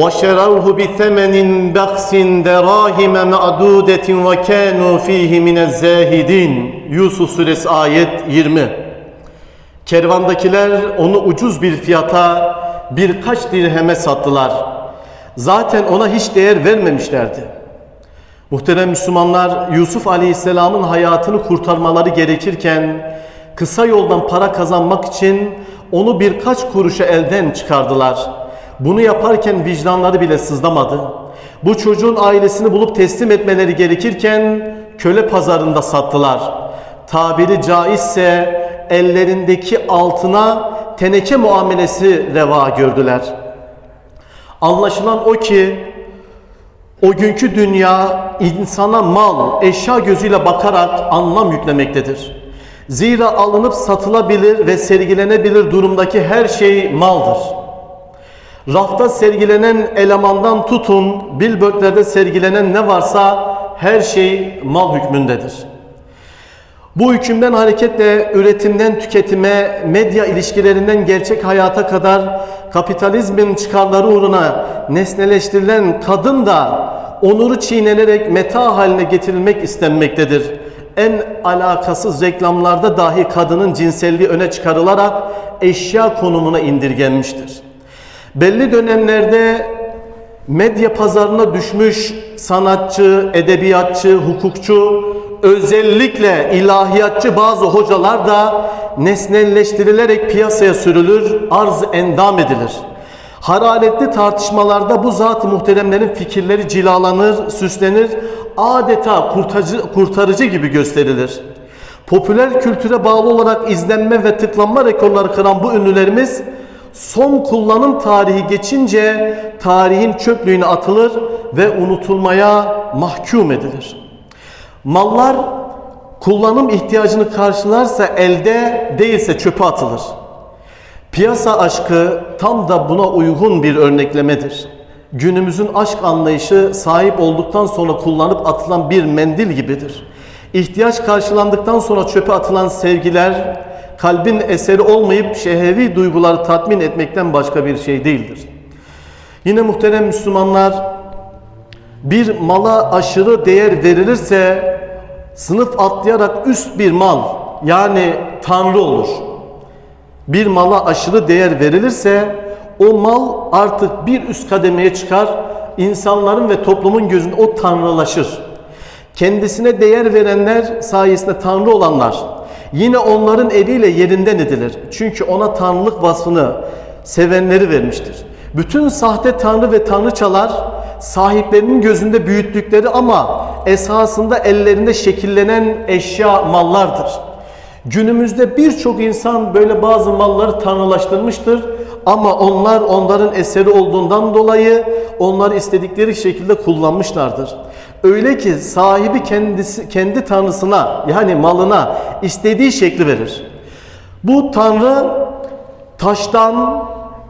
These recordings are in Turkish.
وَشَرَوْهُ بِثَمَنٍ بَخْسٍ دَرَاهِمَ مَعْدُودَةٍ وَكَانُوا ف۪يهِ مِنَ الزَّاهِدِينَ Yusuf suresi ayet 20 Kervandakiler onu ucuz bir fiyata birkaç dirheme sattılar. Zaten ona hiç değer vermemişlerdi. Muhterem Müslümanlar Yusuf Aleyhisselam'ın hayatını kurtarmaları gerekirken kısa yoldan para kazanmak için onu birkaç kuruşa elden çıkardılar. Bunu yaparken vicdanları bile sızlamadı. Bu çocuğun ailesini bulup teslim etmeleri gerekirken köle pazarında sattılar. Tabiri caizse ellerindeki altına teneke muamelesi reva gördüler. Anlaşılan o ki o günkü dünya insana mal, eşya gözüyle bakarak anlam yüklemektedir. Zira alınıp satılabilir ve sergilenebilir durumdaki her şey maldır. Rafta sergilenen elemandan tutun, billboardlerde sergilenen ne varsa her şey mal hükmündedir. Bu hükümden hareketle üretimden tüketime, medya ilişkilerinden gerçek hayata kadar kapitalizmin çıkarları uğruna nesneleştirilen kadın da onuru çiğnenerek meta haline getirilmek istenmektedir. En alakasız reklamlarda dahi kadının cinselliği öne çıkarılarak eşya konumuna indirgenmiştir. Belli dönemlerde medya pazarına düşmüş sanatçı, edebiyatçı, hukukçu, özellikle ilahiyatçı bazı hocalar da nesnelleştirilerek piyasaya sürülür, arz endam edilir. Hararetli tartışmalarda bu zat-ı muhteremlerin fikirleri cilalanır, süslenir, adeta kurtarıcı, kurtarıcı gibi gösterilir. Popüler kültüre bağlı olarak izlenme ve tıklanma rekorları kıran bu ünlülerimiz son kullanım tarihi geçince tarihin çöplüğüne atılır ve unutulmaya mahkum edilir. Mallar kullanım ihtiyacını karşılarsa elde değilse çöpe atılır. Piyasa aşkı tam da buna uygun bir örneklemedir. Günümüzün aşk anlayışı sahip olduktan sonra kullanıp atılan bir mendil gibidir. İhtiyaç karşılandıktan sonra çöpe atılan sevgiler kalbin eseri olmayıp şehevi duyguları tatmin etmekten başka bir şey değildir. Yine muhterem Müslümanlar bir mala aşırı değer verilirse sınıf atlayarak üst bir mal yani tanrı olur. Bir mala aşırı değer verilirse o mal artık bir üst kademeye çıkar. İnsanların ve toplumun gözünde o tanrılaşır. Kendisine değer verenler sayesinde tanrı olanlar yine onların eliyle yerinden edilir. Çünkü ona tanrılık vasfını sevenleri vermiştir. Bütün sahte tanrı ve tanrıçalar sahiplerinin gözünde büyüttükleri ama esasında ellerinde şekillenen eşya mallardır. Günümüzde birçok insan böyle bazı malları tanrılaştırmıştır ama onlar onların eseri olduğundan dolayı onları istedikleri şekilde kullanmışlardır. Öyle ki sahibi kendisi kendi tanrısına yani malına istediği şekli verir. Bu tanrı taştan,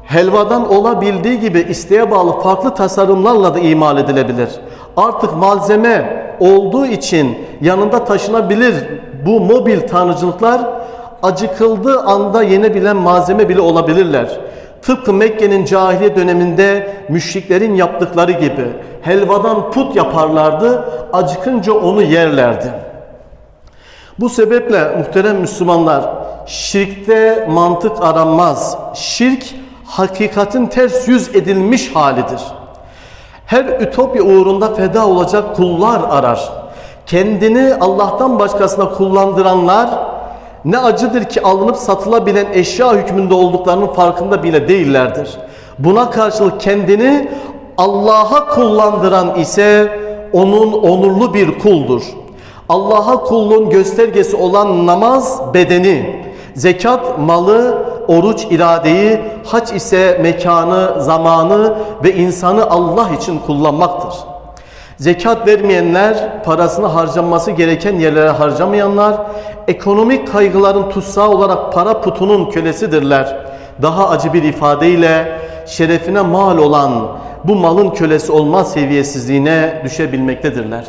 helvadan olabildiği gibi isteğe bağlı farklı tasarımlarla da imal edilebilir. Artık malzeme olduğu için yanında taşınabilir bu mobil tanrıcılıklar acıkıldığı anda yenebilen malzeme bile olabilirler. Tıpkı Mekke'nin cahiliye döneminde müşriklerin yaptıkları gibi helvadan put yaparlardı, acıkınca onu yerlerdi. Bu sebeple muhterem Müslümanlar şirkte mantık aranmaz. Şirk hakikatin ters yüz edilmiş halidir. Her ütopya uğrunda feda olacak kullar arar. Kendini Allah'tan başkasına kullandıranlar ne acıdır ki alınıp satılabilen eşya hükmünde olduklarının farkında bile değillerdir. Buna karşılık kendini Allah'a kullandıran ise onun onurlu bir kuldur. Allah'a kulluğun göstergesi olan namaz bedeni, zekat malı, oruç iradeyi, hac ise mekanı, zamanı ve insanı Allah için kullanmaktır. Zekat vermeyenler, parasını harcanması gereken yerlere harcamayanlar, ekonomik kaygıların tutsağı olarak para putunun kölesidirler. Daha acı bir ifadeyle şerefine mal olan bu malın kölesi olma seviyesizliğine düşebilmektedirler.